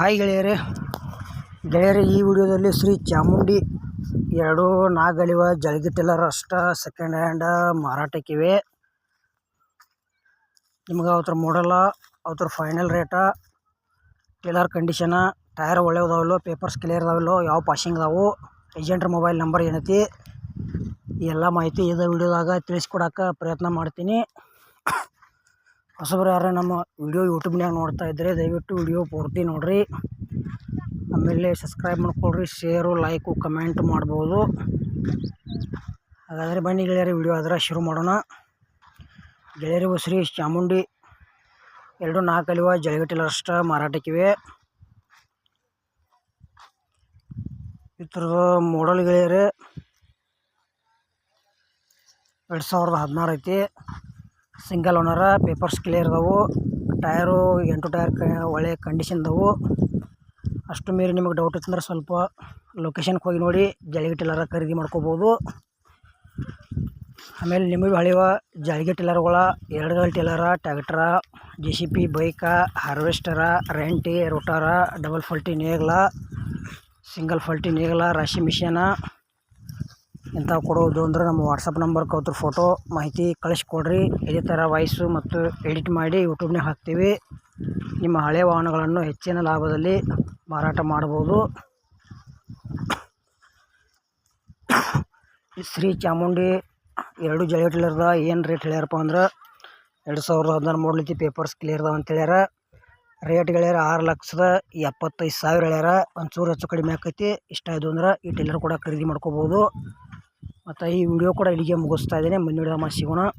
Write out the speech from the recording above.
Hi ಗೆಳೆಯರೇ. ಗೆಳೆಯರೇ, ಈ ವಿಡಿಯೋದಲ್ಲಿ ಶ್ರೀ ಚಾಮುಂಡಿ ಎರಡು ನಾಗಲಿವ ಜಳಗಿ ಟಿಲ್ಲರ್ ಅಷ್ಟ ಸೆಕೆಂಡ್ ಹ್ಯಾಂಡ್ ಮಾರಾಟಕ್ಕಿವೆ. ನಿಮ್ಗೆ ಅವ್ರ ಮಾಡಲ್ಲ ಅವ್ರ ಫೈನಲ್ ರೇಟ ಟೇಲರ್ ಕಂಡೀಷನ ಟೈರ್ ಒಳ್ಳೆ ಅದಾವಲ್ಲೋ ಪೇಪರ್ಸ್ ಕ್ಲಿಯರ್ ಅದಾವಲ್ಲೋ, ಯಾವ ಪಾಶಿಂಗ್ ಅದಾವು ಏಜೆಂಟ್ರ ಮೊಬೈಲ್ ನಂಬರ್ ಏನೈತಿ ಎಲ್ಲ ಮಾಹಿತಿ ಇದೇ ವಿಡಿಯೋದಾಗ ತಿಳಿಸ್ಕೊಡಕ್ಕೆ ಪ್ರಯತ್ನ ಮಾಡ್ತೀನಿ. ಹೊಸಬ್ರು ಯಾರು ನಮ್ಮ ವಿಡಿಯೋ ಯೂಟ್ಯೂಬ್ನ್ಯಾಗ ನೋಡ್ತಾ ಇದ್ದರೆ ದಯವಿಟ್ಟು ವಿಡಿಯೋ ಪೂರ್ತಿ ನೋಡ್ರಿ. ಆಮೇಲೆ ಸಬ್ಸ್ಕ್ರೈಬ್ ಮಾಡ್ಕೊಳ್ರಿ ಶೇರು ಲೈಕು ಕಮೆಂಟ್ ಮಾಡ್ಬೋದು. ಹಾಗಾದರೆ ಬನ್ನಿ ಗೆಳೆಯರಿ, ವಿಡಿಯೋ ಆದ್ರೆ ಶುರು ಮಾಡೋಣ. ಗೆಳೆಯರಿ ಶ್ರೀ ಚಾಮುಂಡಿ, ಎರಡು ನಾಲ್ಕು ಅಲಿವ ಜಳಗಟ್ಟಿಲ್ಲ ಅಷ್ಟ ಮಾರಾಟಕ್ಕಿವೆ. ಈ ಥರದ ಮಾಡಲ್ ಗೆಳೆಯರೇ, ಎರಡು ಸಾವಿರದ ಹದಿನಾರು ಐತಿ. ಸಿಂಗಲ್ ಓನರ, ಪೇಪರ್ಸ್ ಕ್ಲಿಯರ್ ಅದಾವು ಟಯರು ಎಂಟು ಟೈರ್ ಒಳ್ಳೆಯ ಒಳ್ಳೆ ಕಂಡೀಷನ್ ಅದಾವು ಅಷ್ಟು ಮೀರಿ ನಿಮಗೆ ಡೌಟ್ ಇತ್ತಂದ್ರೆ ಸ್ವಲ್ಪ ಲೊಕೇಶನ್ಗೆ ಹೋಗಿ ನೋಡಿ ಜಾಳಿಗೆ ಟಿಲ್ಲರ ಖರೀದಿ ಮಾಡ್ಕೋಬೋದು. ಆಮೇಲೆ ನಿಮಗೆ ಹಳೆವ ಜಾಳಿಗೆ ಟಿಲ್ಲರ್ಗಳ ಎರಡು ಗಾಲಿ ಟಿಲ್ಲರ, ಟ್ಯಾಕ್ಟ್ರ ಜೆ ಸಿ ಪಿ ಬೈಕ ಹಾರ್ವೆಸ್ಟರ ರೆಂಟಿ ರೋಟಾರ ಡಬಲ್ ಫಲ್ಟಿ ನೇಗ್ಲ ಸಿಂಗಲ್ ಫಲ್ಟಿ ನೇಗ್ಲ, ರಾಶಿ ಮಿಷನ. ಇಂಥವು ಕೊಡೋದು ಅಂದ್ರೆ ನಮ್ಮ ವಾಟ್ಸಪ್ ನಂಬರ್ ಅವ್ರ ಫೋಟೋ ಮಾಹಿತಿ ಕಳಿಸ್ಕೊಡ್ರಿ. ಇದೇ ಥರ ವಾಯ್ಸು ಮತ್ತು ಎಡಿಟ್ ಮಾಡಿ ಯೂಟ್ಯೂಬ್ನಾಗ ಹಾಕ್ತೀವಿ. ನಿಮ್ಮ ಹಳೆಯ ವಾಹನಗಳನ್ನು ಹೆಚ್ಚಿನ ಲಾಭದಲ್ಲಿ ಮಾರಾಟ ಮಾಡ್ಬೋದು. ಶ್ರೀ ಚಾಮುಂಡಿ ಎರಡು ಜಲ ಟಿಲ್ಲರ್ದ ಏನು ರೇಟ್ ಹೇಳ್ಯಾರಪ್ಪ ಅಂದ್ರೆ ಎರಡು ಸಾವಿರದ ಹದಿನಾರು ಮಾಡಲೈತಿ ಪೇಪರ್ಸ್ ಕ್ಲಿಯರ್ ಅದಾವ ಅಂತ ಹೇಳ್ಯಾರ. ರೇಟ್ ಹೇಳ್ಯಾರ ಆರು ಲಕ್ಷದ ಎಪ್ಪತ್ತೈದು ಸಾವಿರ ಹೇಳ್ಯಾರ. ಒಂಚೂರು ಹೆಚ್ಚು ಕಡಿಮೆ ಆಕೈತಿ. ಇಷ್ಟ ಆಯ್ತು ಅಂದ್ರೆ ಈ ಟೈಲರ್ ಕೂಡ ಖರೀದಿ ಮಾಡ್ಕೋಬೋದು. ಮತ್ತು ಈ ವಿಡಿಯೋ ಕೂಡ ಇಲ್ಲಿಗೆ ಮುಗಿಸ್ತಾ ಇದ್ದೀನಿ. ಮುಂದಿನ ವಿಡಿಯೋ ಸಿಗೋಣ.